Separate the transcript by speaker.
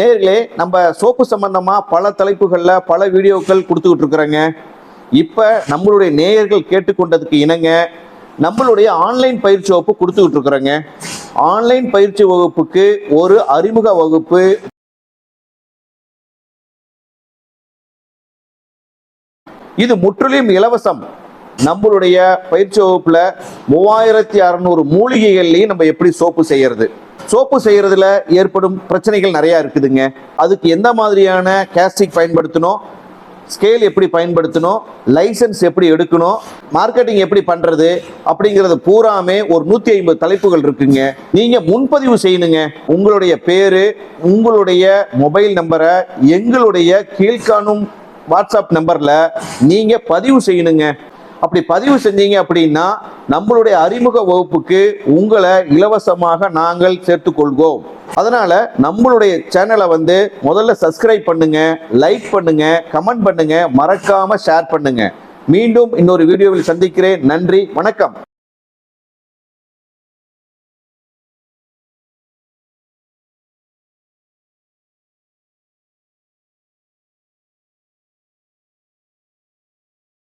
Speaker 1: நேர்களே நம்ம சோப்பு சம்பந்தமா பல தலைப்புகளில் பல வீடியோக்கள் கொடுத்துக்கிட்டு இருக்கிறோங்க. இப்போ நம்மளுடைய நேயர்கள் கேட்டுக்கொண்டதுக்கு இணங்க நம்மளுடைய ஆன்லைன் பயிற்சி வகுப்பு கொடுத்துக்கிட்டு இருக்கிறோங்க. ஆன்லைன் பயிற்சி வகுப்புக்கு ஒரு அறிமுக வகுப்பு இது முற்றிலும் இலவசம். நம்மளுடைய பயிற்சி வகுப்புல மூவாயிரத்தி அறநூறு மூலிகைகள்லையும் நம்ம எப்படி சோப்பு செய்யறது? சோப்பு செய்யறதுல ஏற்படும் பிரச்சனைகள் நிறைய இருக்குதுங்க. அதுக்கு எந்த மாதிரியான கேஸ்டிக் பயன்படுத்தணும்? ஸ்கேல் எப்படி பயன்படுத்தணும்? லைசன்ஸ் எப்படி எடுக்கணும்? மார்க்கெட்டிங் எப்படி பண்றது? அப்படிங்கிறது பூராமே ஒரு நூத்தி ஐம்பது தலைப்புகள் இருக்குங்க. நீங்க முன்பதிவு செய்யணுங்க. உங்களுடைய பேரு உங்களுடைய மொபைல் நம்பரை எங்களுடைய கீழ்காணும் வாட்ஸ்அப் நம்பர்ல நீங்க பதிவு செய்யணுங்க. அப்படி பதிவு செஞ்சீங்க அப்படின்னா நம்மளுடைய அறிமுக வகுப்புக்கு உங்களை இலவசமாக நாங்கள் சேர்த்துக்கொள்வோம். அதனால நம்மளுடைய சேனலை வந்து முதல்ல சப்ஸ்கிரைப் பண்ணுங்க லைக் பண்ணுங்க கமெண்ட் பண்ணுங்க மறக்காம ஷேர் பண்ணுங்க. மீண்டும் இன்னொரு வீடியோவில் சந்திக்கிறேன். நன்றி வணக்கம்.